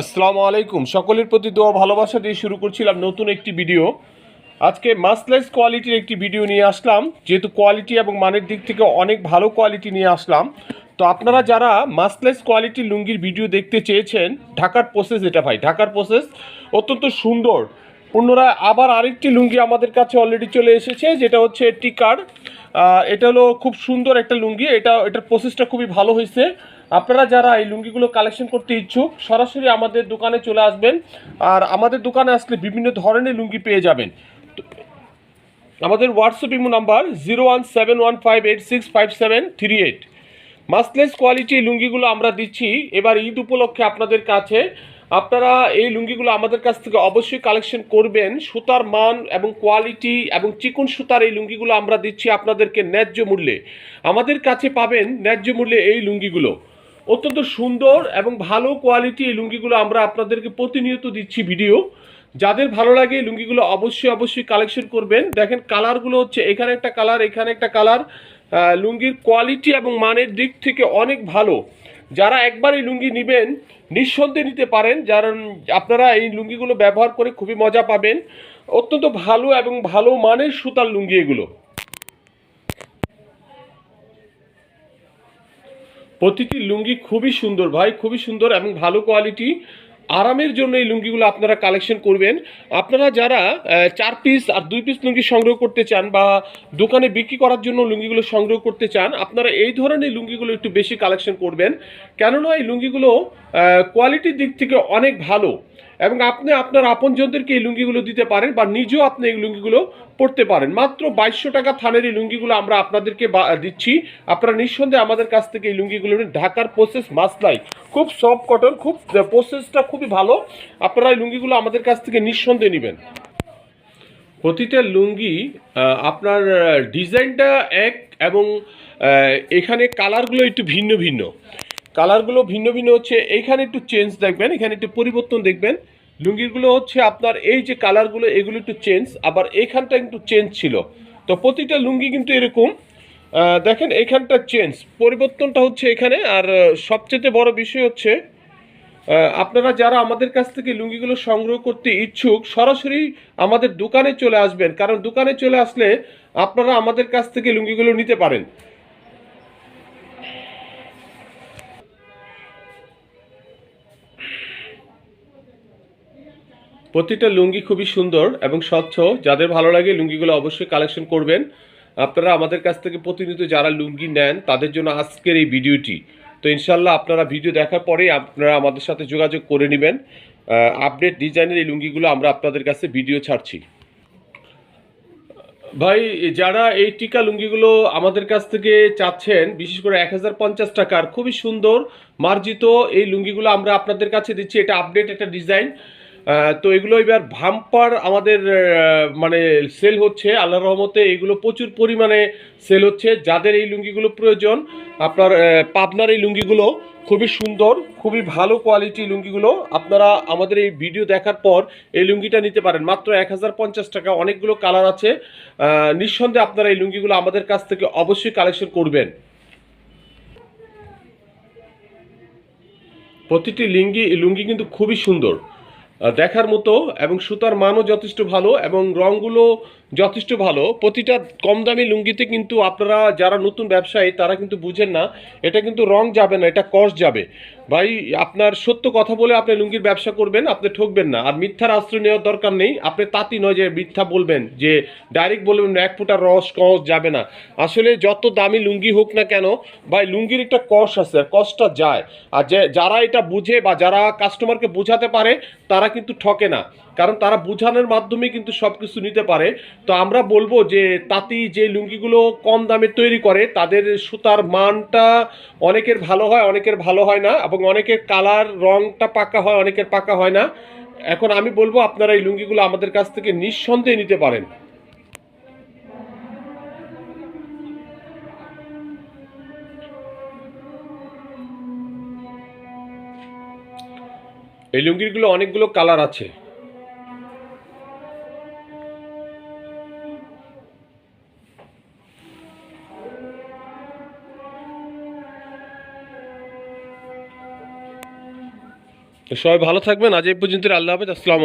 আসসালামু আলাইকুম। সকলের প্রতি দোয়া ভালোবাসা দিয়ে শুরু করছিলাম নতুন একটি ভিডিও। আজকে মাসলেস কোয়ালিটির একটি ভিডিও নিয়ে আসলাম। যেহেতু কোয়ালিটি এবং মানের দিক থেকে অনেক ভালো কোয়ালিটি নিয়ে আসলাম। তো আপনারা যারা মাসলেস কোয়ালিটির লুঙ্গির ভিডিও দেখতে চেয়েছেন, ঢাকার প্রসেস এটা ভাই, ঢাকার প্রসেস অত্যন্ত সুন্দর। পুনরায় আবার আরেকটি লুঙ্গি আমাদের কাছে অলরেডি চলে এসেছে, যেটা হচ্ছে টিকার এটা হলো খুব সুন্দর একটা লুঙ্গি। এটা, এটার প্রসেসটা খুবই ভালো হয়েছে। আপনারা যারা এই লুঙ্গিগুলো কালেকশন করতে ইচ্ছুক, সরাসরি আমাদের দোকানে চলে আসবেন। আর আমাদের দোকানে আসলে বিভিন্ন ধরনের লুঙ্গি পেয়ে যাবেন। আমাদের WhatsApp imo number zero one seven one five eight six five seven three eight মাসলেস quality লুঙ্গিগুলো আমরা দিচ্ছি। এবার ঈদ উপলক্ষে আপনাদের কাছে আপনারা এই লুঙ্গিগুলো আমাদের কাছ থেকে অবশ্যই কালেকশন করবেন। সুতার মান এবং কোয়ালিটি এবং চিকন সুতার এই লুঙ্গিগুলো আমরা দিচ্ছি আপনাদেরকে ন্যায্য মূল্যে। আমাদের কাছে পাবেন ন্যায্য মূল্যে এই লুঙ্গিগুলো। অত্যন্ত সুন্দর এবং ভালো কোয়ালিটি এই লুঙ্গিগুলো আমরা আপনাদেরকে প্রতিনিয়ত দিচ্ছি ভিডিও যাদের ভালো লাগে লুঙ্গিগুলো অবশ্যই অবশ্যই কালেকশন করবেন। দেখেন কালারগুলো হচ্ছে এখানে একটা কালার এখানে একটা কালার লুঙ্গির কোয়ালিটি এবং মানের দিক থেকে অনেক ভালো। যারা একবার এই লুঙ্গি নেবেন, নিঃসন্দেহে নিতে পারেন যারা আপনারা এই লুঙ্গিগুলো ব্যবহার করে খুবই মজা পাবেন। অত্যন্ত ভালো এবং ভালো মানের সুতার লুঙ্গি এগুলো। প্রতিটি লুঙ্গি খুবই সুন্দর ভাই, খুবই সুন্দর এবং ভালো কোয়ালিটি আরামের জন্য এই লুঙ্গিগুলো আপনারা কালেকশন করবেন। আপনারা যারা চার পিস আর দুই পিস লুঙ্গি সংগ্রহ করতে চান বা দোকানে বিক্রি করার জন্য লুঙ্গিগুলো সংগ্রহ করতে চান, আপনারা এই ধরনের লুঙ্গিগুলো একটু বেশি কালেকশন করবেন। কেননা এই লুঙ্গিগুলো কোয়ালিটির দিক থেকে অনেক ভালো। এবং আপনি আপনার আপনজনদেরকে এই লুঙ্গিগুলো দিতে পারেন বা নিজেও আপনি এই লুঙ্গিগুলো পড়তে পারেন। মাত্র বাইশশো টাকা থানের এই লুঙ্গিগুলো আমরা আপনাদেরকে দিচ্ছি। আপনারা নিঃসন্দেহে আমাদের কাছ থেকে এই লুঙ্গিগুলো। ঢাকার প্রসেস মাসলাই খুব সফট কটন খুব প্রসেসটা খুবই ভালো। আপনারা এই লুঙ্গিগুলো আমাদের কাছ থেকে নিঃসন্দেহে নেবেন। প্রতিটা লুঙ্গি আপনার ডিজাইনটা এক এবং এখানে কালারগুলো একটু ভিন্ন ভিন্ন। কালারগুলো ভিন্ন ভিন্ন হচ্ছে। এইখানে একটু চেঞ্জ দেখবেন, এখানে একটু পরিবর্তন দেখবেন। লুঙ্গিগুলো হচ্ছে আপনার এই যে কালারগুলো, এগুলো একটু চেঞ্জ আবার এইখানটা একটু চেঞ্জ ছিল। তো প্রতিটা লুঙ্গি কিন্তু এরকম। দেখেন এইখানটা চেঞ্জ পরিবর্তনটা হচ্ছে এখানে, আর সবচেয়ে বড় বিষয় হচ্ছে আপনারা যারা আমাদের কাছ থেকে লুঙ্গিগুলো সংগ্রহ করতে ইচ্ছুক, সরাসরি আমাদের দোকানে চলে আসবেন। কারণ দোকানে চলে আসলে আপনারা আমাদের কাছ থেকে লুঙ্গিগুলো নিতে পারেন। প্রতিটা লুঙ্গি খুবই সুন্দর এবং স্বচ্ছ। যাদের ভালো লাগে লুঙ্গিগুলো অবশ্যই কালেকশন করবেন। আপনারা আমাদের কাছ থেকে প্রতিনিয়ত যারা লুঙ্গি নেন, তাদের জন্য আজকের এই ভিডিওটি। তো ইনশাল্লাহ আপনারা ভিডিও দেখার পরেই আপনারা আমাদের সাথে যোগাযোগ করে নেবেন। আপডেট ডিজাইনের এই লুঙ্গিগুলো আমরা আপনাদের কাছে ভিডিও ছাড়ছি। ভাই, যারা এই টিকা লুঙ্গিগুলো আমাদের কাছ থেকে চাচ্ছেন, বিশেষ করে এক হাজার পঞ্চাশ টাকার, খুবই সুন্দর, মার্জিত এই লুঙ্গিগুলো আমরা আপনাদের কাছে দিচ্ছি। এটা আপডেট একটা ডিজাইন তো এগুলো এবার ভাম্পার আমাদের মানে সেল হচ্ছে আল্লাহ রহমতে এগুলো প্রচুর পরিমাণে সেল হচ্ছে, যাদের এই লুঙ্গিগুলো প্রয়োজন। আপনার পাবনার এই লুঙ্গিগুলো খুবই সুন্দর, খুবই ভালো কোয়ালিটি লুঙ্গিগুলো। আপনারা আমাদের এই ভিডিও দেখার পর এই লুঙ্গিটা নিতে পারেন। মাত্র এক হাজার পঞ্চাশ টাকা অনেকগুলো কালার আছে। নিঃসন্দেহে আপনারা এই লুঙ্গিগুলো আমাদের কাছ থেকে অবশ্যই কালেকশন করবেন। প্রতিটি লিঙ্গি, লুঙ্গি কিন্তু খুবই সুন্দর। দেখার মতো এবং সুতার মানও যথেষ্ট ভালো এবং রঙগুলো যথেষ্ট ভালো। প্রতিটা কম দামি লুঙ্গিতে কিন্তু আপনারা যারা নতুন ব্যবসায়ী, তারা কিন্তু বুঝেন না, এটা কিন্তু রং যাবে না, এটা কস যাবে। ভাই, আপনার সত্য কথা বলে আপনি লুঙ্গির ব্যবসা করবেন, আপনি ঠকবেন না। আর মিথ্যার আশ্রয় নেওয়ার দরকার নেই, আপনি তাঁতি নয় যে মিথ্যা বলবেন, যে ডাইরেক্ট বলবেন এক ফুটা রস কস যাবে না। আসলে যত দামি লুঙ্গি হোক না কেন, ভাই, লুঙ্গির একটা কস আছে, আর কসটা যায়। আর যে, যারা এটা বুঝে বা যারা কাস্টমারকে বোঝাতে পারে, তারা কিন্তু ঠকে না। কারণ তারা বুঝানোর মাধ্যমে কিন্তু সব কিছু নিতে পারে। তো আমরা বলব যে, তাঁতি যে লুঙ্গিগুলো কম দামে তৈরি করে, তাদের সুতার মানটা অনেকের ভালো হয়, অনেকের ভালো হয় না এবং অনেকের কালার রংটা পাকা হয়, অনেকের পাকা হয় না। এখন আমি বলব, আপনারা এই লুঙ্গিগুলো আমাদের কাছ থেকে নিঃসন্দেহে নিতে পারেন। এই লুঙ্গিরগুলো অনেকগুলো কালার আছে। সবাই ভালো থাকবেন আজ এই পর্যন্ত আল্লাহ হাফেজ আসসালামু